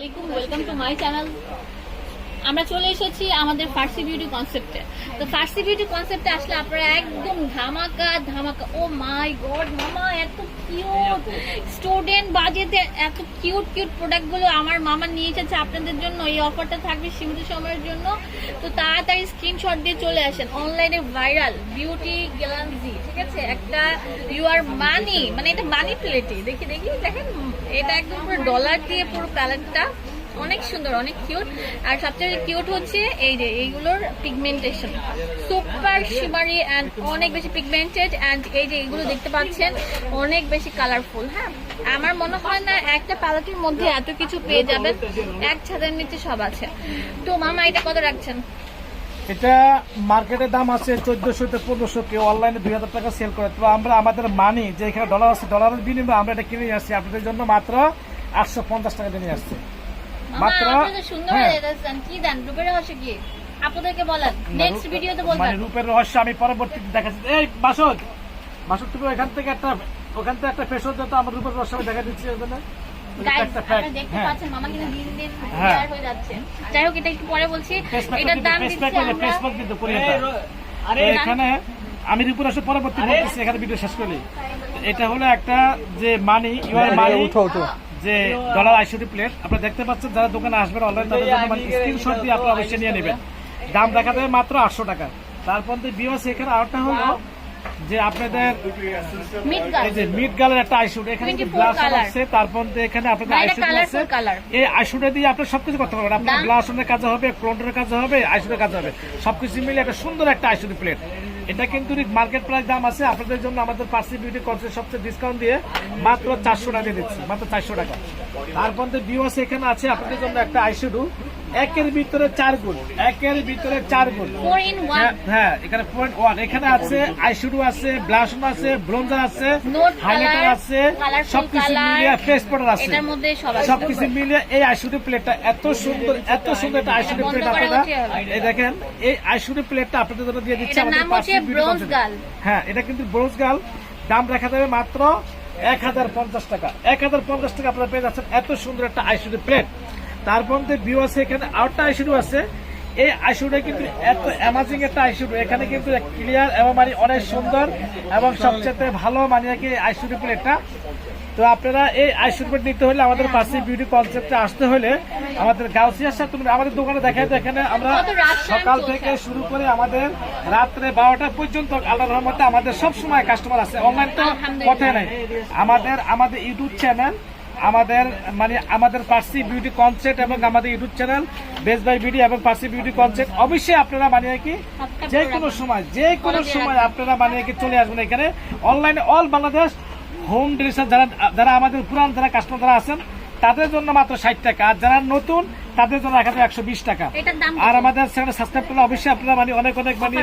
আলাইকুম welcome to my channel আমরা চলে এসেছি আমাদের ফার্সি বিউটি কনসেপ্টে তো ফার্সি বিউটি কনসেপ্টে আসলে আপনারা একদম ধামাকা ধামাকা, ও মাই গড মামা, এত কিউট স্টুডেন্ট বাজেতে এত কিউট কিউট প্রোডাক্টগুলো আমার মামা নিয়ে এসেছে আপনাদের জন্য। এই অফারটা থাকবে সীমিত সময়ের জন্য। তো তাড়াতাড়ি স্ক্রিনশট দিয়ে চলে আসেন। অনলাইনে ভাইরাল বিউটি গ্যালান্সি ঠিক আছে? একটা ইউ আর মানি মানে এটা মানি প্লেটই দেখি দেখি, দেখেন, এটা একদম পুরো ডলার দিয়ে পুরো প্যালেটটা অনেক সুন্দর, অনেক কিউট আর সবচেয়ে কিউট হচ্ছে এই যে এইগুলোর পিগমেন্টেশন সুপার শিমারি অ্যান্ড অনেক বেশি পিগমেন্টেড অ্যান্ড এই যে এগুলো দেখতে পাচ্ছেন, অনেক বেশি কালারফুল হ্যাঁ? আমার মনে হয় না একটা প্যালেটের মধ্যে এত কিছু পেয়ে যাবেন, এক ছাদের নিচে সব আছে। তো মামা, এটা কত রাখছেন? এটা মার্কেটের দাম আছে চোদ্দশো থেকে পনেরোশো, কেউ অনলাইনে দুই হাজার টাকা সেল করে। তো আমরা, আমাদের মানি যে এখানে ডলার আছে ডলারের বিনিময়ে আমরা এটা কিনে আসছি। আপনাদের জন্য মাত্র আটশো পঞ্চাশ টাকা নিয়ে আসছি। মাত্র সুন্দর হ্যাঁ। যাচ্ছেন কি দেন রূপের রহস্য কি? আপনাদেরকে বলেন নেক্সট ভিডিওতে মানে রূপের রহস্য আমি পরবর্তীতে দেখাচ্ছি। এই বাসদ বাসদ তুমি এখান থেকে একটা ওখান থেকে একটা ফেসর যত আমার রূপের রহস্য আমি দেখা দিচ্ছি ওখানে। হ্যাঁ। পাচ্ছেন মামা কিন্তু দিন দিন হ্যাঁ। যাই হোক এটা একটু পরে বলছি। এটার দাম। তো এখানে আমি রিপোর্ট আসলে পরবর্তী এখানে ভিডিও শেষ করি। এটা হলো একটা যে মানি ইউর মানি যে ডলার আইসিডি প্লেট আপনারা দেখতে পাচ্ছেন যারা দোকানে আসবেন অনলাইন স্ক্রিনশট দিয়ে আপনারা অবশ্যই নিয়ে নেবেন। দাম দেখা যাবে মাত্র আটশো টাকা। তারপর বিওস এখানে আরেকটা হলো যে আপনাদের এই যে মিড গালের একটা আইশুট এখানে 24 গ্লাস। আছে তারপর এখানে আপনাদের আইশুট আছে। এই আইশুটে দিয়ে আপনি সবকিছু করতে পারবেন। আপনার? গ্লাসনের কাজ হবে ক্লোন্ডের কাজ হবে আইশুটের কাজ হবে। সবকিছু মিলে একটা সুন্দর একটা আইশুটি প্লেট এটা কিন্তু মার্কেট প্রাইস দাম আছে। আপনাদের জন্য আমাদের পার্সি বিউটি কনসেপ্ট সবচেয়ে ডিসকাউন্ট দিয়ে মাত্র চারশো টাকা দিচ্ছি, মাত্র চারশো টাকা। তারপর আছে, এখানে আছে। আপনাদের জন্য একটা আইশুডু একের ভিতরে চার গুণ একের ভিতরে চার গুণ। হ্যাঁ, হ্যাঁ এখানে পয়েন্ট ওয়ান এখানে আছে আইশুডু আছে ব্লাশন আছে ব্রোঞ্জার আছে হাইলাইটার আছে সবকিছু মিলিয়ে ফেস পাউডার আছে। সবকিছু মিলিয়ে এই আইশুডি প্লেটটা এত সুন্দর এত সুন্দর একটা আইশুডি প্লেট আপনারা এই দেখেন এই আইশুডি প্লেটটা আপনাদের জন্য দিয়ে দিচ্ছি আমাদের। হ্যাঁ এটা কিন্তু ব্রোঞ্জ গাল। দাম রাখা যাবে মাত্র এক হাজার পঞ্চাশ টাকা। এক হাজার পঞ্চাশ টাকা আপনারা পেয়ে যাচ্ছেন এত সুন্দর একটা আইশুডি প্লেট তারপর ভিউ আছে এখানে আরেকটা আইশুডু আছে। এই আইশুটা কিন্তু এত অ্যামাজিং একটা আইশুডু এখানে কিন্তু ক্লিয়ার এবং মানে অনেক সুন্দর এবং সবচেয়ে ভালো মানে কি আইশুডি প্লেটটা তো আপনারা এই আইশুড নিতে হলে আমাদের পাশে বিউটি কনসেপ্টে আসতে হলে আমাদের গাউসিয়ার সাথে তুমি আমাদের দোকানে দেখাই তো এখানে আমরা সকাল থেকে শুরু করে আমাদের রাত্রে বারোটা পর্যন্ত আল্লাহ রহমতে আমাদের সব সময় কাস্টমার আছে। অনলাইন তো। কথাই নাই। আমাদের আমাদের ইউটিউব চ্যানেল আমাদের মানে আমাদের পার্সি বিউটি কনসেপ্ট এবং আমাদের YouTube channel best buy beauty এবং পার্সি বিউটি কনসেপ্ট অবশ্যই আপনারা মানে কি যে কোনো সময় যে কোনো সময় আপনারা মানে কি চলে আসবেন এখানে। অনলাইনে অল বাংলাদেশ হোম ডেলিভারি যারা যারা আমাদের পুরান যারা কাস্টমার যারা আছেন তাদের জন্য মাত্র ষাট টাকা। আর যারা নতুন তাদের জন্য রাখা যাবে একশো বিশ টাকা। আর আমাদের সেখানে সাবস্ক্রাইব করলে অবশ্যই আপনারা মানে অনেক অনেক মানে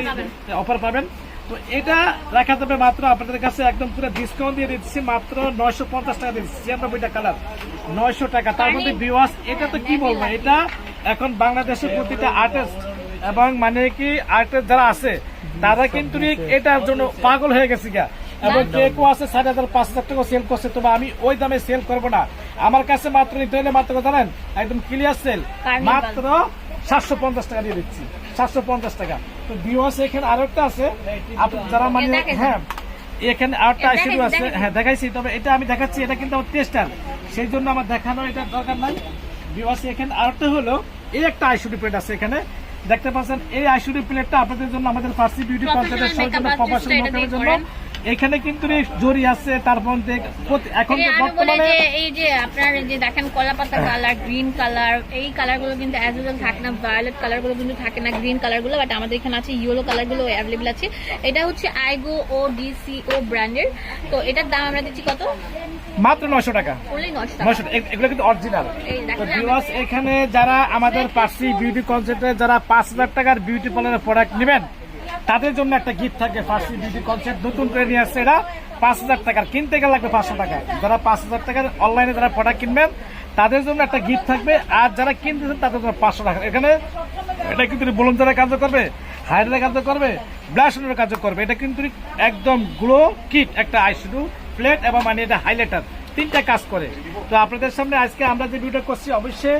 অফার পাবেন। তো এটা রাখা যাবে মাত্র আপনাদের কাছে একদম পুরো ডিসকাউন্ট দিয়ে দিচ্ছি মাত্র নয়শো পঞ্চাশ টাকা দিচ্ছি ছিয়ানব্বইটা কালার নয়শো টাকা তার মধ্যে ভিওয়াস এটা তো কি বলব এটা এখন বাংলাদেশের প্রতিটা আর্টিস্ট এবং মানে কি আর্টিস্ট যারা আছে তারা কিন্তু এটার জন্য পাগল হয়ে গেছে গা এবং কে কেউ আছে সাড়ে হাজার পাঁচ হাজার টাকা সেল করছে তবে আমি ওই দামে সেল করব না। আমার কাছে মাত্র নিতে হলে মাত্র জানেন? একদম ক্লিয়ার সেল মাত্র সাতশো পঞ্চাশ টাকা দিয়ে দিচ্ছি সাতশো পঞ্চাশ টাকা। তো ভিওয়াস এখানে আরও আছে। যারা মানে হ্যাঁ এখানে আরেকটা এ আছে। হ্যাঁ দেখাইছি তবে এটা আমি দেখাচ্ছি এটা কিন্তু আমার টেস্টার সেই জন্য আমার দেখানো এটা দরকার নাই। এখানে আরেকটা হলো এই একটা আইসিডি প্লেট আছে এখানে। দেখতে পাচ্ছেন এই প্লেটটা আপনাদের জন্য আমাদের ফার্সি বিউটি কনসেপ্টের জন্য প্রফেশনাল মেকআপের জন্য করেন। এখানে কিন্তু জরি আছে তারপর এখন এই বর্তমানে যে এই যে আপনার যে দেখেন কলা পাতা কালার গ্রিন কালার এই কালারগুলো কিন্তু অ্যাজ ইউজুয়াল থাকে না ভায়োলেট কালারগুলো কিন্তু থাকে না গ্রিন কালারগুলো বাট আমাদের এখানে আছে ইয়েলো কালারগুলো অ্যাভেলেবল আছে। এটা হচ্ছে আইগো ও ডিসি ও ব্র্যান্ডের তো এটার দাম আমরা দিচ্ছি কত? মাত্র নয়শো টাকা। এগুলো কিন্তু অরিজিনাল তো ভিউয়ার্স এখানে যারা আমাদের পার্সি বিউটি কনসেপ্টে যারা পাঁচ হাজার টাকার বিউটি পার্লারের প্রোডাক্ট নেবেন তাদের জন্য একটা গিফট থাকে ফার্সি বিউটি কনসেপ্ট নতুন করে নিয়ে আসছে এরা। পাঁচ হাজার টাকার, কিনতে গেলে লাগবে পাঁচশো টাকা। যারা পাঁচ হাজার টাকার অনলাইনে যারা প্রোডাক্ট কিনবেন, তাদের জন্য একটা গিফট থাকবে। আর যারা কিনতেছেন, তাদের জন্য পাঁচশো টাকা। এখানে এটা কিন্তু বলুনজারের কাজ করবে হাইড্রের কাজ করবে ব্লাশনের কাজ করবে। এটা কিন্তু একদম গ্লো কিট একটা আইশুডু প্লেট এবং মানে এটা হাইলাইটার তিনটা কাজ করে। তো আপনাদের সামনে আজকে আমরা যে ভিডিওটা করছি, অবশ্যই